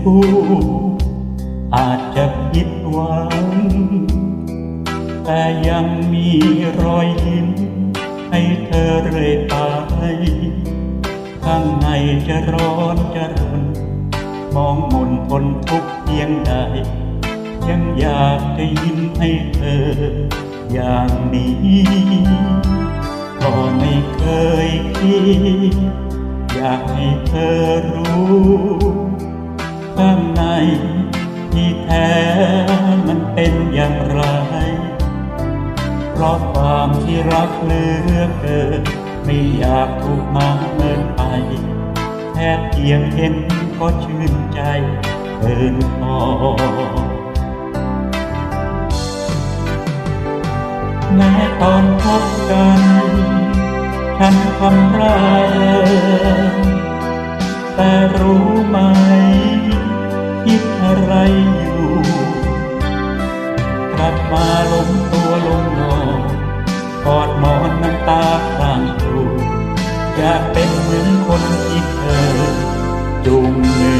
คู่อาจจะผิดหวัง แต่ยังมีรอยยิ้ม ให้เธอเรื่อยไปข้างในจะร้อนจะรน มองมนทนทุกข์เพียงใด ยังอยากจะยิ้มให้เธอ อย่างนี้ก็ไม่เคยคิดอยากให้เธอรู้ เพราะความที่รักเหลือเกินไม่อยากถูกมาเมินไปแค่เพียงเห็นก็ชื่นใจเกินพอแม้ตอนพบกัน ฉันคำร่าเริงแต่รู้ไหม ล้มตัวลงนอนกอดหมอนน้ำตาพรางครูอยากเป็นเหมือนคนที่เธอจูงมือ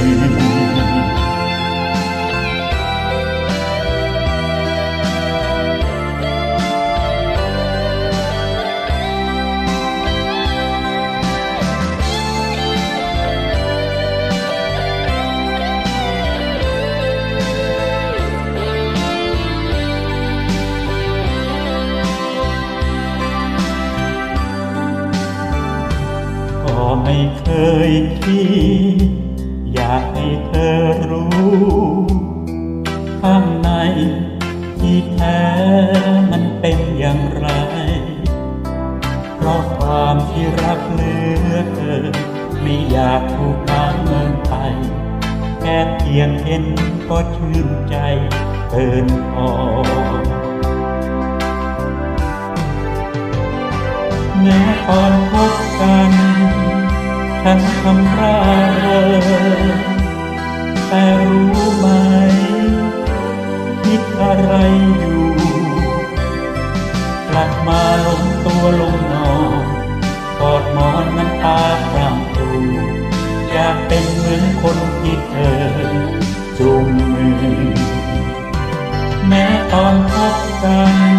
ไม่เคยคิด อยากให้เธอรู้ ข้างในที่แท้มันเป็นอย่างไร เพราะความที่รักเหลือเกินไม่อยากถูกล้างเมินไป แค่เพียงเห็นก็ชื่นใจเกินพอแม้ตอนพบ กันฉันคำร่าเริงแต่รู้ไหม คิดอะไรอยู่ กลับมาลงตัวลงนอนกอดหมอนน้ำตาพรางพรูอยากเป็นเหมือนคนที่เธอจูงมือ แม้ตอนพบกัน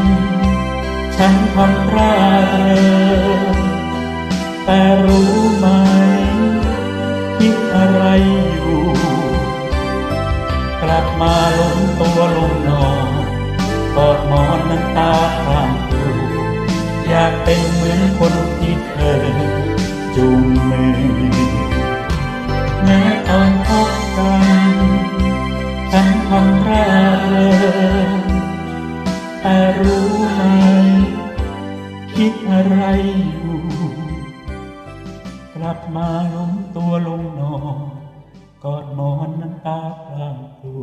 ฉันทำร่าเริงแต่รู้ ล้มตัวลงนอนกอดหมอนน้ำตาพรางตูอยากเป็นเหมือนคนที่เธอจูงมือแม้ตอนพบกันฉันทำงรเลยแต่รู้ไหมคิดอะไรอยู่ กลับมาล้มตัวลงนอนกอดหมอนน้ำตาพรางตู